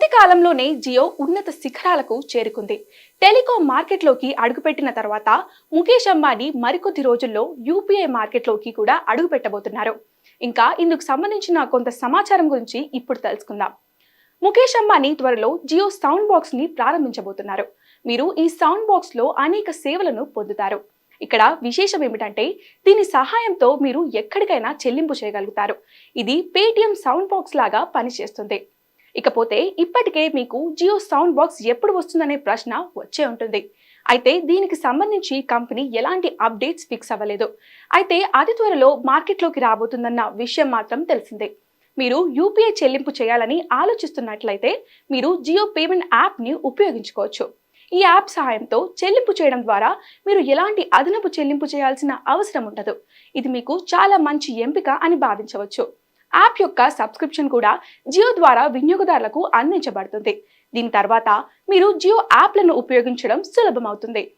కొద్ది కాలంలోనే జియో ఉన్నత శిఖరాలకు చేరుకుంది. టెలికాం మార్కెట్లోకి అడుగుపెట్టిన తర్వాత ముఖేష్ అంబానీ మరికొద్ది రోజుల్లో యూపీఐ మార్కెట్లోకి కూడా అడుగుపెట్టబోతున్నారు. ఇంకా ఇందుకు సంబంధించిన కొంత సమాచారం గురించి ఇప్పుడు తెలుసుకుందాం. ముఖేష్ అంబానీ త్వరలో జియో సౌండ్ బాక్స్ని ప్రారంభించబోతున్నారు. మీరు ఈ సౌండ్ బాక్స్లో అనేక సేవలను పొందుతారు. ఇక్కడ విశేషం ఏమిటంటే దీని సహాయంతో మీరు ఎక్కడికైనా చెల్లింపు చేయగలుగుతారు. ఇది పేటిఎం సౌండ్ బాక్స్ లాగా పనిచేస్తుంది. ఇకపోతే ఇప్పటికే మీకు జియో సౌండ్ బాక్స్ ఎప్పుడు వస్తుందనే ప్రశ్న వచ్చే ఉంటుంది. అయితే దీనికి సంబంధించి కంపెనీ ఎలాంటి అప్డేట్స్ ఫిక్స్ అవ్వలేదు. అయితే అతి త్వరలో మార్కెట్లోకి రాబోతుందన్న విషయం మాత్రం తెలిసిందే. మీరు యూపీఐ చెల్లింపు చేయాలని ఆలోచిస్తున్నట్లయితే మీరు జియో పేమెంట్ యాప్ని ఉపయోగించుకోవచ్చు. ఈ యాప్ సహాయంతో చెల్లింపు చేయడం ద్వారా మీరు ఎలాంటి అదనపు చెల్లింపు చేయాల్సిన అవసరం ఉండదు. ఇది మీకు చాలా మంచి ఎంపిక అని భావించవచ్చు. యాప్ యొక్క సబ్స్క్రిప్షన్ కూడా జియో ద్వారా వినియోగదారులకు అందించబడుతుంది. దీని తర్వాత మీరు జియో యాప్లను ఉపయోగించడం సులభమవుతుంది.